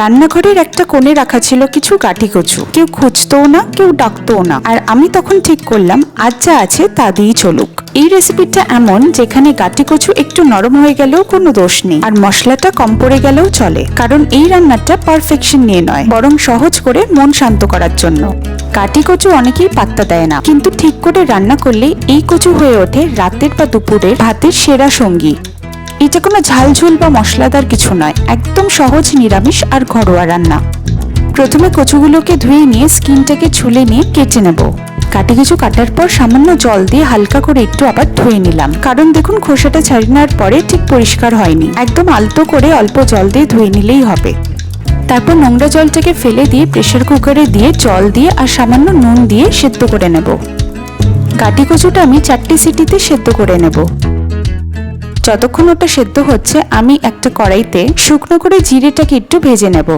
রান্নাঘরের একটা কোণে রাখা ছিল কিছু কাঠি কচু কেউ খুঁজতও না, কেউ ডাকতও না। আর আমি তখন ঠিক করলাম, আজ যা আছে তা দিয়েই চলুক। এই রেসিপিটা এমন, যেখানে গাটি কচু একটু নরম হয়ে গেলেও কোনো দোষ নেই, আর মশলাটা কম পড়ে গেলেও চলে। কারণ এই রান্নাটা পারফেকশন নিয়ে নয়, বরং সহজ করে মন শান্ত করার জন্য। কাটি কচু অনেকেই পাত্তা দেয় না, কিন্তু ঠিক করে রান্না করলে এই কচু হয়ে ওঠে রাতের বা দুপুরের ভাতের সেরা সঙ্গী। এটা কোনো ঝালঝুল বা মশলাদার কিছু নয়, একদম সহজ নিরামিষ আর ঘরোয়া রান্না। প্রথমে কচুগুলোকে ধুয়ে নিয়ে স্কিনটাকে ছুলে নিয়ে কেটে নেব। কাটি কিছু কাটার পর সামান্য জল দিয়ে হালকা করে একটু আবার ধুয়ে নিলাম। কারণ দেখুন, খোসাটা ছাড়িয়ে নেওয়ার পরে ঠিক পরিষ্কার হয়নি। একদম আলতো করে অল্প জল দিয়ে ধুয়ে নিলেই হবে। তারপর নোংরা জলটাকে ফেলে দিয়ে প্রেসার কুকারে দিয়ে জল দিয়ে আর সামান্য নুন দিয়ে সেদ্ধ করে নেব। কাটি কচুটা আমি চারটি সিটিতে সেদ্ধ করে নেব। যতক্ষণ ওটা সেদ্ধ হচ্ছে, আমি একটা কড়াইতে শুকনো করে জিরেটাকে একটু ভেজে নেব।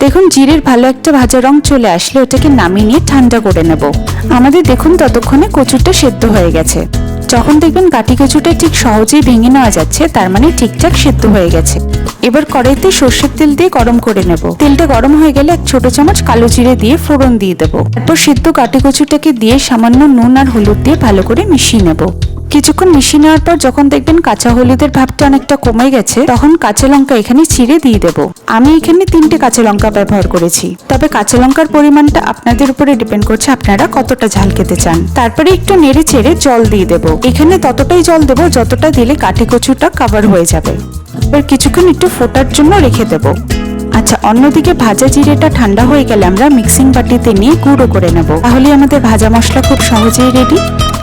দেখুন, জিরের ভালো একটা ভাজা রং চলে আসলে ওটাকে নামিয়ে নিয়ে ঠান্ডা করে নেব। আমাদের দেখুন, ততক্ষণে কচুরটা সেদ্ধ হয়ে গেছে। যখন দেখবেন কাটি কচুটা ঠিক সহজেই ভেঙে নেওয়া যাচ্ছে, তার মানে ঠিকঠাক সেদ্ধ হয়ে গেছে। এবার কড়াইতে সর্ষের তেল দিয়ে গরম করে নেব। তেলটা গরম হয়ে গেলে এক ছোট চামচ কালো জিরে দিয়ে ফোড়ন দিয়ে দেবো। তারপর সিদ্ধ কাটি কচুটাকে দিয়ে সামান্য নুন আর হলুদ দিয়ে ভালো করে মিশিয়ে নেব। কিছুক্ষণ মিশিয়ে নেওয়ার পর যখন দেখবেন কাঁচা হলুদের ভাবটা অনেকটা কমে গেছে, তখন কাঁচা লঙ্কা এখানে ছিঁড়ে দিয়ে দেবো। আমি এখানে তিনটে কাঁচা লঙ্কা ব্যবহার করেছি। তবে কাঁচা লঙ্কার পরিমাণটা আপনাদের উপরে ডিপেন্ড করছে আপনারা কতটা ঝাল খেতে চান। তারপরে একটু নেড়ে চেড়ে জল দিয়ে দেবো। এখানে ততটাই জল দেবো যতটা দিলে কাঠি কচুটা কাভার হয়ে যাবে। এবার কিছুক্ষণ একটু ফোটার জন্য রেখে দেবো। আচ্ছা অন্যদিকে ভাজা জিরেটা ঠান্ডা হয়ে গেলে আমরা মিক্সিং বাটিতে নিয়ে গুঁড়ো করে নেব। তাহলে আমাদের ভাজা মশলা খুব সহজেই রেডি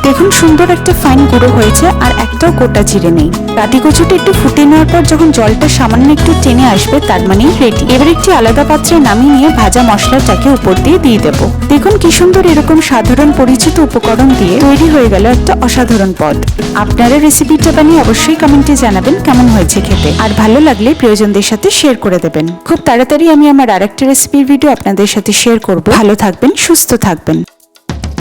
দেখুন সুন্দর একটা ফাইন গুঁড়ো হয়েছে আর একটাও গোটা জিরে নেই। কাটি কচুটা একটু ফুটে নেওয়ার পর যখন জলটা সামান্য একটু টেনে আসবে, তার মানেই রেডি এবার একটি আলাদা পাত্রে নামিয়ে নিয়ে ভাজা মশলাটাকে উপর দিয়ে দিয়ে দেব। দেখুন কি সুন্দর এরকম সাধারণ পরিচিত উপকরণ দিয়ে তৈরি হয়ে গেল একটা অসাধারণ পদ। আপনারা রেসিপিটা বানিয়ে অবশ্যই কমেন্টে জানাবেন কেমন হয়েছে খেতে। আর ভালো লাগলে প্রিয়জনদের সাথে শেয়ার করে দেবেন। খুব তাড়াতাড়ি আমি আমার আরেকটা রেসিপির ভিডিও আপনাদের সাথে শেয়ার করব। ভালো থাকবেন, সুস্থ থাকবেন।